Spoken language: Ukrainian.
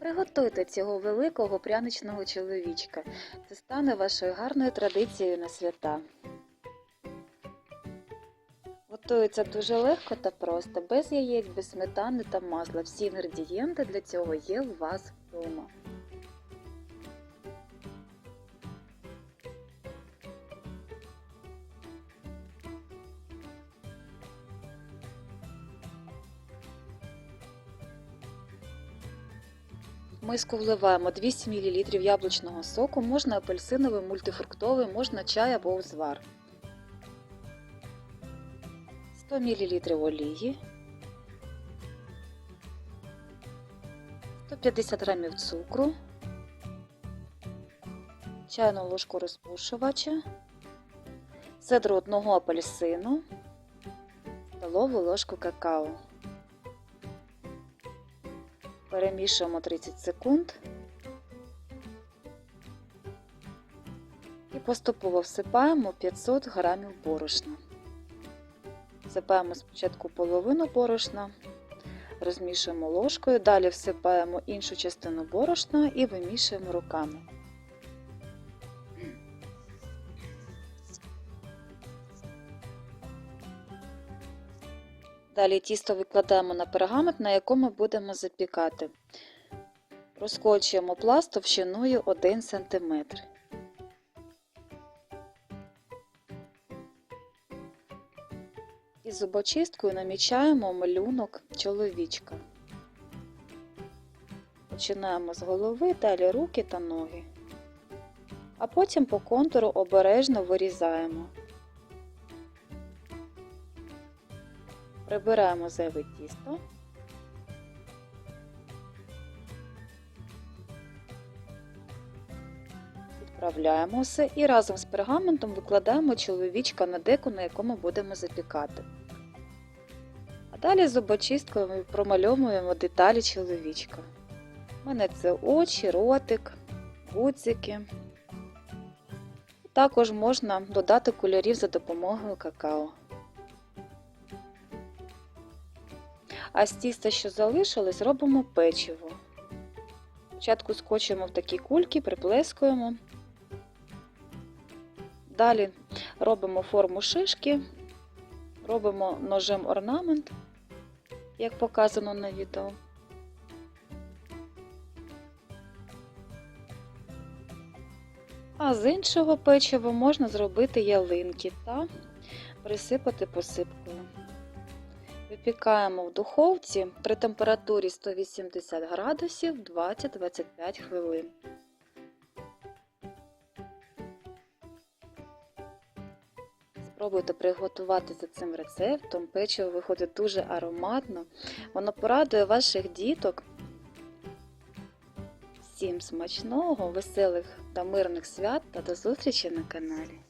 Приготуйте цього великого пряничного чоловічка. Це стане вашою гарною традицією на свята. Готується дуже легко та просто, без яєць, без сметани та масла. Всі інгредієнти для цього є у вас вдома. Миску вливаємо 200 мл яблучного соку, можна апельсиновий, мультифруктовий, можна чай або узвар. 100 мл олії, 150 г цукру, чайну ложку розпушувача, цедру одного апельсину, столову ложку какао. Перемішуємо 30 секунд і поступово всипаємо 500 грамів борошна. Всипаємо спочатку половину борошна, розмішуємо ложкою, далі всипаємо іншу частину борошна і вимішуємо руками. Далі тісто викладаємо на пергамент, на якому будемо запікати. Розкочуємо пласт товщиною 1 см. І зубочисткою намічаємо малюнок чоловічка. Починаємо з голови, далі руки та ноги. А потім по контуру обережно вирізаємо. Прибираємо зайве тісто. Відправляємо все і разом з пергаментом викладаємо чоловічка на деку, на якому будемо запікати. А далі зубочисткою ми промальовуємо деталі чоловічка. У мене це очі, ротик, гудзики. Також можна додати кольорів за допомогою какао. А з тіста, що залишилось, робимо печиво. Спочатку скочуємо в такі кульки, приплескуємо. Далі робимо форму шишки, робимо ножем орнамент, як показано на відео. А з іншого печива можна зробити ялинки та присипати посипкою. Випікаємо в духовці при температурі 180 градусів 20-25 хвилин. Спробуйте приготувати за цим рецептом. Печиво виходить дуже ароматно. Воно порадує ваших діток. Всім смачного, веселих та мирних свят та до зустрічі на каналі!